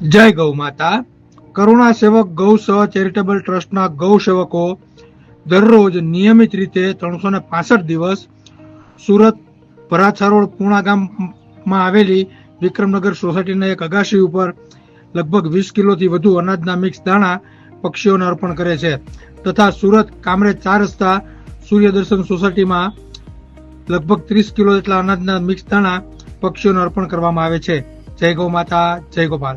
જય ગૌ માતા. કરુણા સેવક ગૌ સહ ચેરિટેબલ ટ્રસ્ટના ગૌ સેવકો દરરોજ નિયમિત રીતે ત્રણસો ને પાસઠ દિવસ સુરત ભરાછા રોડ પૂણા ગામમાં આવેલી વિક્રમનગર સોસાયટીના એક અગાશી ઉપર લગભગ વીસ કિલોથી વધુ અનાજના મિક્સ દાણા પક્ષીઓને અર્પણ કરે છે. તથા સુરત કામરેજ ચાર રસ્તા સૂર્યદર્શન સોસાયટીમાં લગભગ ત્રીસ કિલો જેટલા અનાજના મિક્સ દાણા પક્ષીઓને અર્પણ કરવામાં આવે છે. જય ગૌ માતા, જય ગોપાલ.